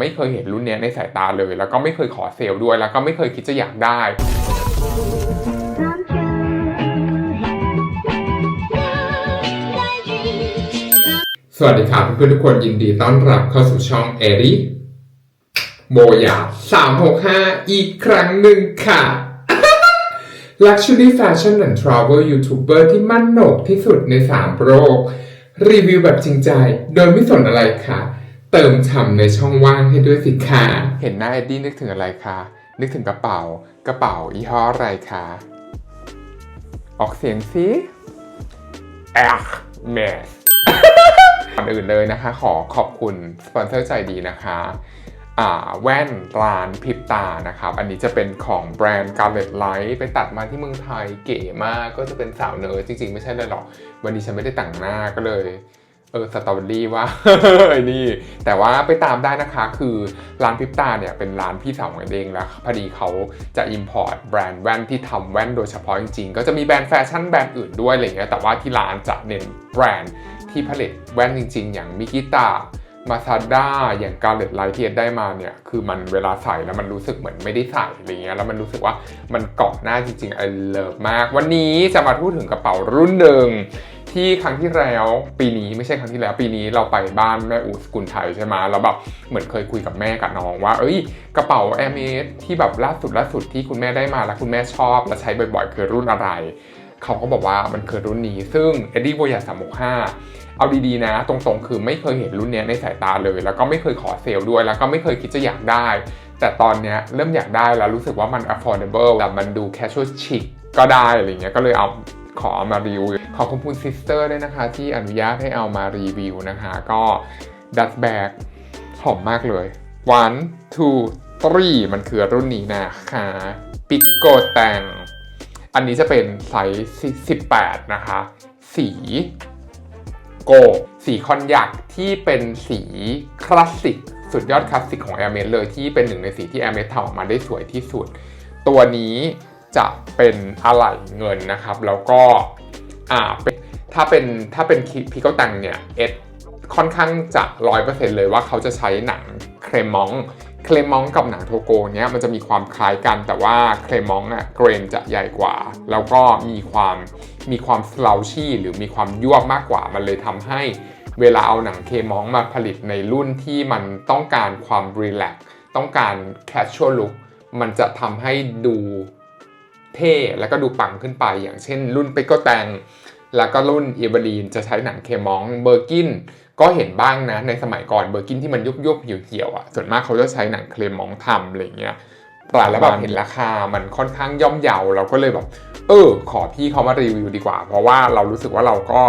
ไม่เคยเห็นรุ่นนี้ในสายตาเลย แล้วก็ไม่เคยขอเซลล์ด้วย แล้วก็ไม่เคยคิดจะอยากได้สวัสดีครับเพื่อนๆทุกคนยินดีต้อนรับเข้าสู่ช่องเอริโมยา365 อีกครั้งหนึ่งค่ะ Luxury Fashion and Travel YouTuber ที่มั่นโหนกที่สุดใน 3 โลก รีวิวแบบจริงใจ โดยไม่สนอะไรค่ะ เติมฉ่ำในช่องว่างให้ด้วยสิคะเห็นหน้าเอ็ดดี้นึกถึงอะไรคะ นึกถึงกระเป๋า กระเป๋ายี่ห้ออะไรคะ ออกเสียงสิแอคเมสก่อนอื่นเลยนะคะ ขอขอบคุณสปอนเซอร์ใจดีนะคะอ่าแว่นร้านพิบตานะครับ อันนี้จะเป็นของแบรนด์ Garlet Light ไปตัดมาที่เมืองไทยเก๋มากก็จะเป็นสาวเนิร์ดจริง ๆ ไม่ใช่เลยหรอก วันนี้ฉันไม่ได้แต่งหน้าก็เลย เออสตรอเบอรี่ว่าไอ้นี่ แต่ว่าไปตามได้นะคะคือร้านพิบตาเนี่ยเป็นร้านพี่สาวของเองแล้วพอดีเขาจะ import แบรนด์แว่นที่ทำแว่นโดยเฉพาะจริงๆ ก็จะมีแบรนด์แฟชั่นแบรนด์อื่นด้วยอะไรเงี้ยแต่ว่าที่ร้านจะเน้นแบรนด์ที่ผลิตแว่นจริง ๆ อย่างมิกิตามาซาด้าอย่างการเลตไลท์ที่เอ็ดได้มาเนี่ย คือมันเวลาใส่แล้วมันรู้สึกเหมือนไม่ได้ใส่อะไรเงี้ยแล้วมันรู้สึกว่ามันเกาะหน้าจริงๆไอเลิฟมาก วันนี้จะมาพูดถึงกระเป๋ารุ่นหนึ่ง ที่ครั้งที่แล้วปีนี้ไม่ใช่ครั้งที่แล้วปีนี้เราไปบ้านแม่อูสกุลไทยใช่ไหมแล้วแบบเหมือนเคยคุยกับแม่กับน้องว่า เอ้ยกระเป๋าแอร์เมสที่แบบล่าสุดล่าสุดที่คุณแม่ได้มาแล้วคุณแม่ชอบและใช้บ่อยๆคือรุ่นอะไร เขาก็บอกว่ามันคือรุ่นนี้ ซึ่ง e d d i e v o y a 365เอาดีๆนะ ตรงๆ คือไม่เคยเห็นรุ่นเนี้ยในสายตาเลย แล้วก็ไม่เคยขอเซลล์ด้วย แล้วก็ไม่เคยคิดจะอยากได้ แต่ตอนเนี้ยเริ่มอยากได้แล้วรู้สึกว่ามัน affordable แต่มันดู casual chic ก็ได้อะไรเงี้ยก็เลยเอา ขอมารีวิวขอบคุณซิสเตอร์ด้วยนะคะ ที่อนุญาตให้เอามารีวิวนะคะ ก็ดัตแบกหอมมากเลย one two three มันคือรุ่นนี้นะคะปิโกแตงอันนี้จะเป็นไซส์18 นะคะ สีโก สีคอนยักที่เป็นสีคลาสสิก สุดยอดคลาสสิกของ Air m e d เลยที่เป็นหนึ่งในสีที่ Air m e d ทำออกมาได้สวยที่สุด ตัวนี้ จะเป็นอะไหล่เงินนะครับ แล้วก็อ่าถ้าเป็นถ้าเป็นพิก o ตังเนี่ยเอสค่อนข้างจะร้อยเปอร์เซ็นต์เลยว่าเขาจะใช้หนังเครมองเคลมองกับหนังโทโกเนี้ยมันจะมีความคล้ายกันแต่ว่าเคลมองอะเกรนจะใหญ่กว่า แล้วก็มีความมีความสลาวชี่หรือมีความยวบมากกว่ามันเลยทำให้เวลาเอาหนังเคมองมาผลิตในรุ่นที่มันต้องการความรีแลกต้องการแคชชวลลุ k มันจะทำให้ดู เท่แล้วก็ดูปังขึ้นไป อย่างเช่น รุ่นเปกโกแตงแล้วก็รุ่นเอเบรีนจะใช้หนังเคมองเบอร์กินก็เห็นบ้างนะในสมัยก่อนเบอร์กินที่มันยุบยุบๆเหี่ยวๆอะส่วนมากเขาจะใช้หนังเคลมองทำอะไรเงี้ยปลาแล้วแบบเห็นราคามันค่อนข้างย่อมเยาเราก็เลยแบบ เออ ขอพี่เขามารีวิวดีกว่า เพราะว่าเรารู้สึกว่าเราก็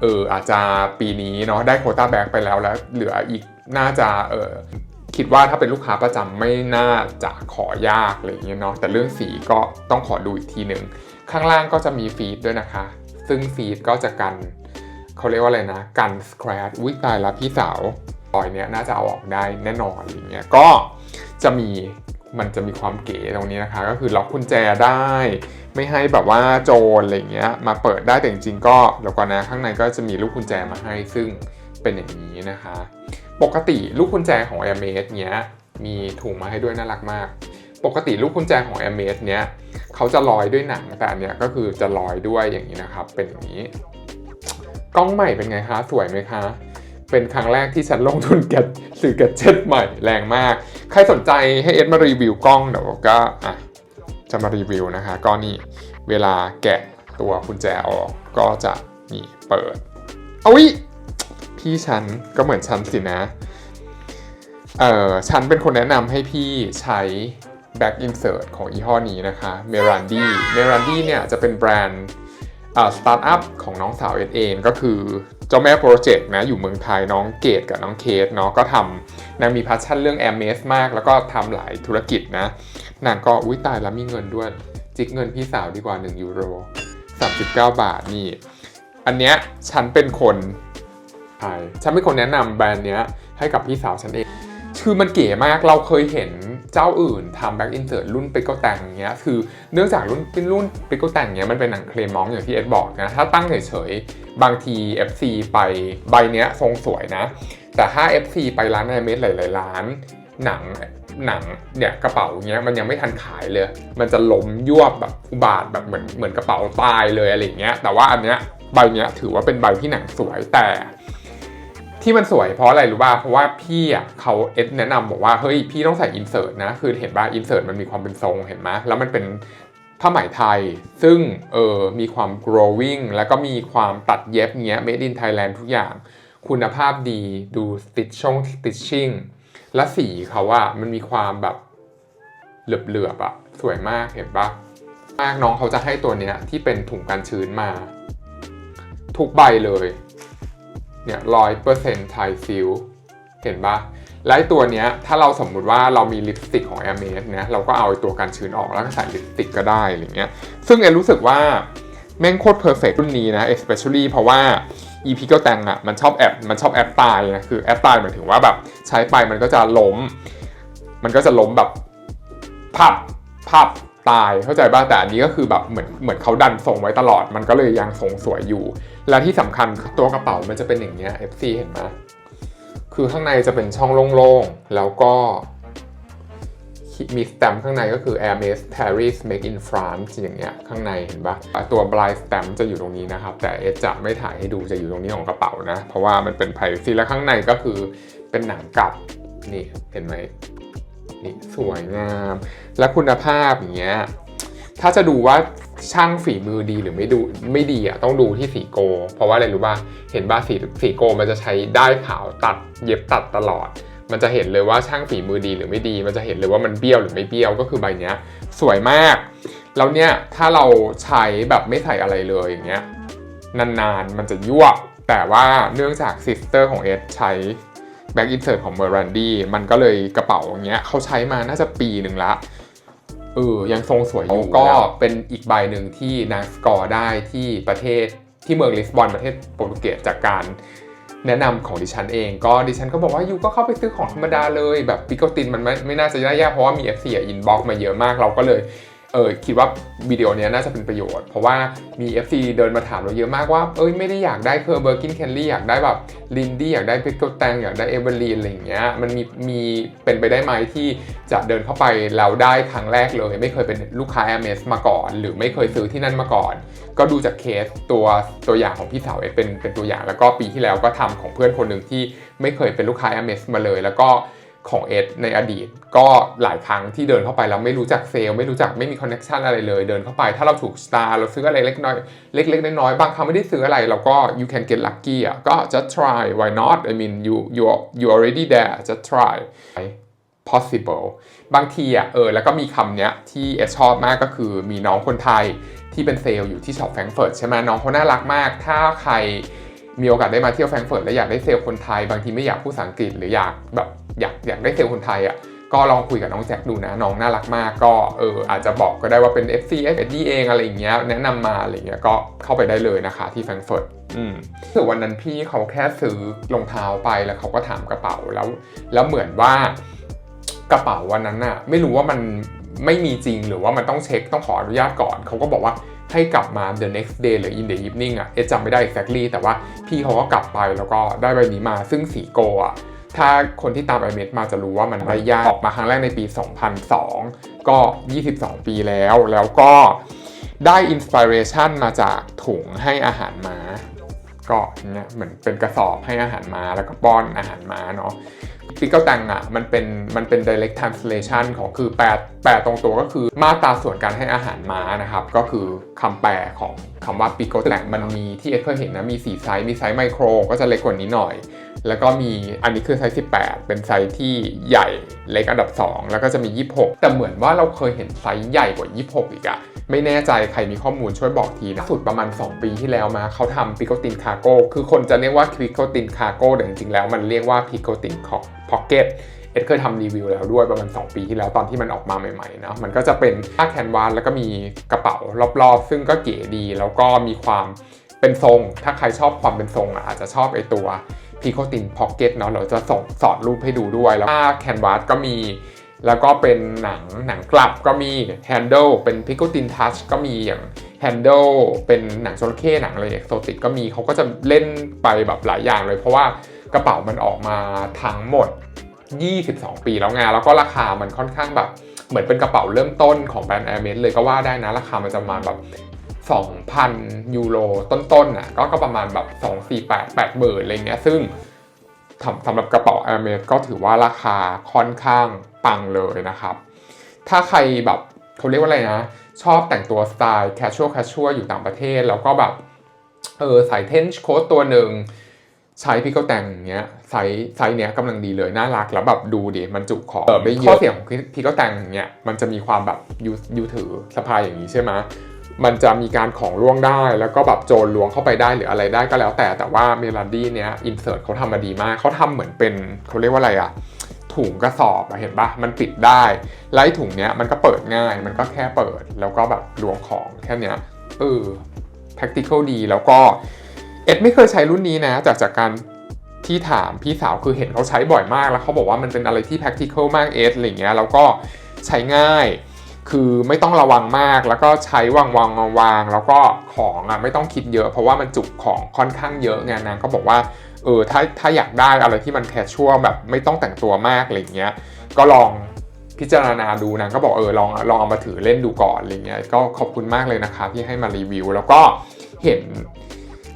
เอออาจจะปีนี้เนาะได้โคต้าแบ็กไปแล้วแล้ว เหลืออีกน่าจะเออ คิดว่าถ้าเป็นลูกค้าประจำไม่น่าจะขอยากอะไรอย่างเงี้ยเนาะแต่เรื่องสีก็ต้องขอดูอีกทีหนึ่งข้างล่างก็จะมีฟีดด้วยนะคะ ซึ่งฟีดก็จะกันเขาเรียกว่าอะไรนะ กันสแครดวิตายแล้วพี่สาวรอยเนี้ยน่าจะเอาออกได้แน่นอนอะไรเงี้ยก็จะมีมันจะมีความเก๋ตรงนี้นะคะ ก็คือล็อกกุญแจได้ ไม่ให้แบบว่าโจรอะไรเงี้ยมาเปิดได้แต่จริงๆก็เดี๋ยวก่อนนะข้างในก็จะมีลูกกุญแจมาให้ซึ่งเป็นอย่างนี้นะคะ ปกติลูกกุญแจของ a i r m a d เนี้ยมีถุงมาให้ด้วยน่ารักมาก ปกติลูกกุญแจของ a i r m a d เนี้ยเขาจะลอยด้วยหนังแต่อันเนี้ยก็คือจะลอยด้วยอย่างนี้นะครับ เป็นอย่างนี้ กล้องใหม่เป็นไงคะ สวยไหมคะ เป็นครั้งแรกที่ฉันลงทุนแกซื้อแกเจ็ตใหม่แรงมาก ใครสนใจให้เอ็ดมารีวิวกล้องเดี๋ยวก็อะจะมารีวิวนะคะ ก็นี่เวลาแกะตัวกุญแจออกก็จะนี่เปิดเอุ้ย พี่ฉันก็เหมือนฉันสินะ เอ่อฉันเป็นคนแนะนำให้พี่ใช้ Back Insert ของยี่ห้อนี้นะคะ m e r a n d i m e r a n d i เนี่ยจะเป็นแบรนด์สตาร์ทอัพของน้องสาวเอ็ดเองก็คือเจ้าแม่โปรเจกต์นะอยู่เมืองไทยน้องเกดกับน้องเคสเนาะก็ทำนางมีพาชั่นเรื่องแอมเมสมาก แล้วก็ทำหลายธุรกิจนะ นางก็อุ้ยตายแล้วมีเงินด้วย จิกเงินพี่สาวดีกว่า 1 ยูโร 39 บาทนี่ อันเนี้ยฉันเป็นคน ไทยฉันเป็นคนแนะนำแบรนด์เนี้ยให้กับพี่สาวฉันเอง คือมันเก๋มากเราเคยเห็นเจ้าอื่นทำแบ็กอินเสิร์ตรุ่นเปกโกแตงเงี้ย คือเนื่องจากรุ่นเป็นรุ่นเปกโกแตงเงี้ยมันเป็นหนังเคลมองอย่างที่เอ็ดบอกนะ ถ้าตั้งเฉยๆ บางที FC ไปใบเนี้ยทรงสวยนะ แต่ถ้า FC ไปร้านแอเมสหลายๆร้านหนังหนังเนี่ยกระเป๋าเงี้ยมันยังไม่ทันขายเลย มันจะล้มยวบแบบอุบาทแบบเหมือนเหมือนกระเป๋าตายเลยอะไรเงี้ย แต่ว่าอันเนี้ยใบเนี้ยถือว่าเป็นใบที่หนังสวยแต่ ที่มันสวยเพราะอะไรรู้ป่ะเพราะว่าพี่อะเขาเอสแนะนำบอกว่าเฮ้ยพี่ต้องใส่อินเสิร์ตนะคือเห็นป่ะอินเสิร์ตมันมีความเป็นทรงเห็นไหมแล้วมันเป็นผ้าไหมไทย ซึ่งเออมีความ growing แล้วก็มีความตัดเย็บเงี้ย made in Thailand ทุกอย่าง คุณภาพดีดู stitching stitching และสีเขาอะมันมีความแบบเหลือบๆอะสวยมากเห็นปะมากน้องเขาจะให้ตัวเนี้ยที่เป็นถุงกันชื้นมา ทุกใบเลย เนี่ยร้อยเปอร์เซ็นต์ไทยซิลเห็นปะและตัวเนี้ยถ้าเราสมมุติว่าเรามีลิปสติกของ a i r m e d เนี่ยเราก็เอาไอ้ตัวกันชื้นออกแล้วก็ใส่ลิปสติกก็ได้อะไรเงี้ยซึ่งเอ็นรู้สึกว่าแม่งโคตรเพอร์เฟกรุ่นนี้นะ especially เพราะว่า e p ก็แตงอะมันชอบแอบมันชอบแอบตายนะคือแอบตายหมายถึงว่าแบบใช้ไปมันก็จะล้ม มันก็จะล้มแบบพับพับตายเข้าใจป่ะแต่อันนี้ก็คือแบบเหมือนเหมือนเขาดันทรงไว้ตลอด มันก็เลยยังทรงสวยอยู่ และที่สำคัญคือตัวกระเป๋ามันจะเป็นอย่างเงี้ย FC เห็นไหมคือข้างในจะเป็นช่องโล่งๆ แล้วก็มีสแตมป์ข้างในก็คือ Hermes Paris Make in France อย่างเงี้ยข้างในเห็นปะตัว blind stamp จะอยู่ตรงนี้นะครับ แต่เอจะไม่ถ่ายให้ดูจะอยู่ตรงนี้ของกระเป๋านะ เพราะว่ามันเป็น privacy และข้างในก็คือเป็นหนังกลับ นี่ เห็นไหมนี่สวยงาม และคุณภาพอย่างเงี้ย ถ้าจะดูว่าช่างฝีมือดีหรือไม่ดูไม่ดีอะต้องดูที่สีโก เพราะว่าอะไรรู้ป่ะเห็นป่ะสีสีโกมันจะใช้ได้ายขาวตัดเย็บตัดตลอด มันจะเห็นเลยว่าช่างฝีมือดีหรือไม่ดี มันจะเห็นเลยว่ามันเบี้ยวหรือไม่เบี้ยวก็คือใบเนี้ย สวยมาก แล้วเนี่ยถ้าเราใช้แบบไม่ใส่อะไรเลยอย่างเงี้ยนานๆมันจะยั่วแต่ว่าเนื่องจากซิสเตอร์ของเอสใช้แบ็กอินเสิร์ตของเมอรันดี้มันก็เลยกระเป๋าอย่างเงี้ยเขาใช้มาน่าจะปีหนึ่งละ เออยังทรงสวยอยู่ก็เป็นอีกใบหนึ่งที่นางสกอร์ได้ที่ประเทศที่เมืองลิสบอนประเทศโปรตุเกสจากการแนะนำของดิฉันเองก็ดิฉันก็บอกว่ายูก็เข้าไปซื้อของธรรมดาเลยแบบปิโกตินมันไม่ไม่น่าจะได้ยากเพราะว่ามี FC อะอินบ็อกมาเยอะมากเราก็เลยเออคิดว่าวิดีโอนี้น่าจะเป็นประโยชน์ เพราะว่ามี FC เดินมาถามเราเยอะมากว่า เอ้ยไม่ได้อยากได้เคอร์เบอร์กินแคนลี่อยากได้แบบลินดี้อยากได้พิกโกแตงอยากได้เอเวอร์ลีนอะไรอย่างเงี้ยมันมีมีเป็นไปได้ไหมที่จะเดินเข้าไปแล้วได้ครั้งแรกเลย ไม่เคยเป็นลูกค้า MS มาก่อน หรือไม่เคยซื้อที่นั่นมาก่อน ก็ดูจากเคสตัวตัวอย่างของพี่สาวเอเป็นเป็นตัวอย่างแล้วก็ปีที่แล้วก็ทำของเพื่อนคนหนึ่งที่ไม่เคยเป็นลูกค้า MS มาเลย แล้วก็ ของเอสในอดีต ก็หลายครั้งที่เดินเข้าไปแล้วไม่รู้จักเซลไม่รู้จักไม่มีคอนเน t ชันอะไรเลย เดินเข้าไป ถ้าเราถูกสตาร์เราซื้ออะไรเล็กน้อยเล็กๆน้อยๆบางครั้งไม่ได้ซื้ออะไร เราก็ you can get lucky อะก็ just try why not I mean you you you already there just try possible บางทีอะเออแล้วก็มีคำเนี้ยที่เอสชอบมากก็คือมีน้องคนไทยที่เป็นเซลล์อยู่ที่ช็อปแฟรงเฟิร์ตใช่ไหมน้องเขาน่ารักมาก ถ้าใครมีโอกาสได้มาเที่ยวแฟรงเฟิร์ตแล้วอยากได้เซลล์คนไทย บางทีไม่อยากพูดภาษาอังกฤษหรืออยากแบบ อยากอยากได้เซลล์คนไทยอะก็ลองคุยกับน้องแจ็คดูนะน้องน่ารักมากก็เอออาจจะบอกก็ได้ว่าเป็น FC FD เองอะไรอย่างเงี้ยแนะนำมาอะไรเงี้ยก็เข้าไปได้เลยนะคะที่แฟรงก์เฟิร์ตอืมคือวันนั้นพี่เขาแค่ซื้อรองเท้าไปแล้วเขาก็ถามกระเป๋าแล้ว แล้วเหมือนว่ากระเป๋าวันนั้นน่ะไม่รู้ว่ามันไม่มีจริงหรือว่ามันต้องเช็คต้องขออนุญาตก่อนเขาก็บอกว่าให้กลับมา the next day หรือ in the evening อะเอจำไม่ได้ exactly แต่ว่าพี่เขาก็กลับไปแล้วก็ได้ใบนี้มาซึ่งสีโกอะ ถ้าคนที่ตามไอเมดมาจะรู้ว่ามันได้ยากออกมาครั้งแรกในปี 2002 ก็ 22 ปีแล้ว แล้วก็ได้อินสปิเรชันมาจากถุงให้อาหารม้าก็อย่างเงี้ยเหมือนเป็นกระสอบให้อาหารม้าแล้วก็ป้อนอาหารม้าเนาะ ปิกเกิลแตงอะมันเป็นมันเป็น direct translation ของคือแปลแปลตรงตัวก็คือมาตราส่วนการให้อาหารม้านะครับ ก็คือคำแปลของคำว่าปิกเกิลแตงมันมีที่เอ็ดเคยเห็นนะมี4ไซส์มีไซส์ไมโคร ก็จะเล็กกว่านี้หน่อย แล้วก็มีอันนี้คือไซส์18 เป็นไซส์ที่ใหญ่เล็กอันดับ 2 แล้วก็จะมี 26 แต่เหมือนว่าเราเคยเห็นไซส์ใหญ่กว่า 26 อีกอะไม่แน่ใจใครมีข้อมูลช่วยบอกทีนะสุดประมาณ 2 ปีที่แล้วมาเขาทำปิโกตินคาโก้คือคนจะเรียกว่าปิโกตินคาโก้แต่จริงๆแล้วมันเรียกว่าปิโกตินพ็อกเก็ตเอ็ดเคยทำรีวิวแล้วด้วยประมาณ 2 ปีที่แล้วตอนที่มันออกมาใหม่ๆนะมันก็จะเป็นผ้าแคนวาสแล้วก็มีกระเป๋ารอบๆ ซึ่งก็เก๋ดี แล้วก็มีความเป็นทรง ถ้าใครชอบความเป็นทรงอาจจะชอบไอตัวพีโคตินพ็อกเก็ตเนาะเราจะส่งสอดรูปให้ดูด้วย แล้วผ้าแคนวาสก็มี แล้วก็เป็นหนังหนังกลับก็มีแฮนเดิลเป็นพิกตินทัชก็มีอย่างแฮนเดิลเป็นหนังจระเข้หนังอะไรเอกโซติกก็มีเขาก็จะเล่นไปแบบหลายอย่างเลยเพราะว่า กระเป๋ามันออกมาทั้งหมด 22 ปีแล้วไงแล้วก็ราคามันค่อนข้างแบบ เหมือนเป็นกระเป๋าเริ่มต้นของแบรนด์ Hermes เลยก็ว่าได้นะ ราคามันจะมาแบบ 2,000 ยูโรต้นๆน่ะก็ก็ประมาณแบบ 2 4 8 8หมื่นอะไรเงี้ยซึ่งสำหรับกระเป๋า Hermes ก็ถือว่าราคาค่อนข้างปังเลยนะครับ ถ้าใครแบบเขาเรียกว่าอะไรนะ ชอบแต่งตัวสไตล์ casual casual อยู่ต่างประเทศ แล้วก็แบบเออใส่เทนช์โค้ทตัวหนึ่ง ใช้พี่ก็แต่งอย่างเงี้ยไซส์ไซส์เนี้ยกำลังดีเลยน่ารักแล้วแบบดูดิมันจุของเออไม่เยอะข้อเสียของพี่ก็แต่งอย่างเงี้ยมันจะมีความแบบยูยูถือสะพายอย่างนี้ใช่ไหมมันจะมีการของล่วงได้ แล้วก็แบบโจรล้วงเข้าไปได้หรืออะไรได้ก็แล้วแต่แต่ว่าเมล o ดี้เนี้ยอินเสิร์ตเขาทำมาดีมากเขาทำเหมือนเป็นเขาเรียกว่าอะไรอะถุงกระสอบอะเห็นปะมันปิดได้ไล่ถุงเนี้ยมันก็เปิดง่าย มันก็แค่เปิดแล้วก็แบบล้วงของแค่เนี้ยเออ practical ดีแล้วก็ เอ็ดไม่เคยใช้รุ่นนี้นะ จากจากการที่ถามพี่สาวคือเห็นเขาใช้บ่อยมาก แล้วเขาบอกว่ามันเป็นอะไรที่ practical มากเอสอะไรเงี้ยแล้วก็ใช้ง่าย คือไม่ต้องระวังมากแล้วก็ใช้วางวางวางวางแล้วก็ของอะไม่ต้องคิดเยอะ เพราะว่ามันจุของค่อนข้างเยอะไงนางก็บอกว่าเออถ้าถ้าอยากได้อะไรที่มันแคชชัวแบบไม่ต้องแต่งตัวมากอะไรเงี้ยก็ลองพิจารณาดูนางก็บอกเออลองลองเอามาถือเล่นดูก่อนอะไรเงี้ยก็ขอบคุณมากเลยนะคะที่ให้มารีวิว แล้วก็เห็น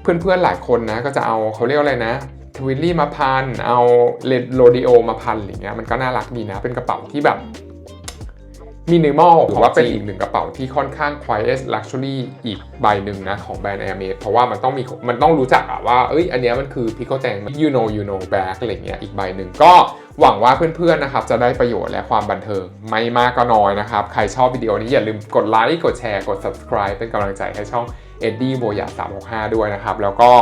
เพื่อนๆหลายคนนะก็จะเอาเขาเรียกว่าอะไรนะทวิลลี่มาพัน เอาเลโรดิโอมาพันอะไรเงี้ยมันก็น่ารักดีนะ เป็นกระเป๋าที่แบบมินิมอลหรือว่าเป็นอีกหนึ่งกระเป๋าที่ค่อนข้าง quiet luxury อีกใบหนึ่งนะของแบรนด์ Hermes เพราะว่ามันต้องมีมันต้องรู้จักอะว่าเอ้ยอันเนี้ยมันคือ Pico t a n you know you know bag อะไรเงี้ยอีกใบหนึ่งก็หวังว่าเพื่อนๆนะครับจะได้ประโยชน์และความบันเทิง ไม่มากก็น้อยนะครับ ใครชอบวิดีโอนี้อย่าลืมกดไลค์กดแชร์กด subscribe เป็นกำลังใจให้ช่อง เอ็ดดี้โบยา365 ด้วยนะครับ แล้วก็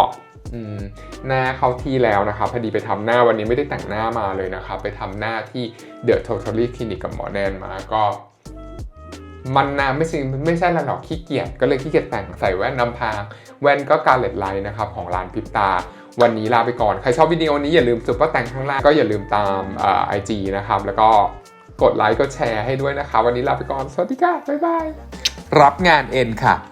หน้าเข้าที่แล้วนะครับ พอดีไปทำหน้าวันนี้ไม่ได้แต่งหน้ามาเลยนะครับ ไปทำหน้าที่ The Totally Clinic กับหมอแนนมาก็มันนาไม่ใช่ไม่ใช่ละหรอกขี้เกียจก็เลยขี้เกียจแต่งใส่แว่นนำพาง แว่นก็การเล็ดไลน์นะครับ ของร้านพิปตา วันนี้ลาไปก่อน ใครชอบวิดีโอนี้อย่าลืมซุปเปอร์แต่งข้างล่างก็อย่าลืมตามไอจีนะครับ แล้วก็กดไลค์กดแชร์ให้ด้วยนะครับวันนี้ลาไปก่อนสวัสดีค่ะบ๊ายบายรับงานเอ็นค่ะ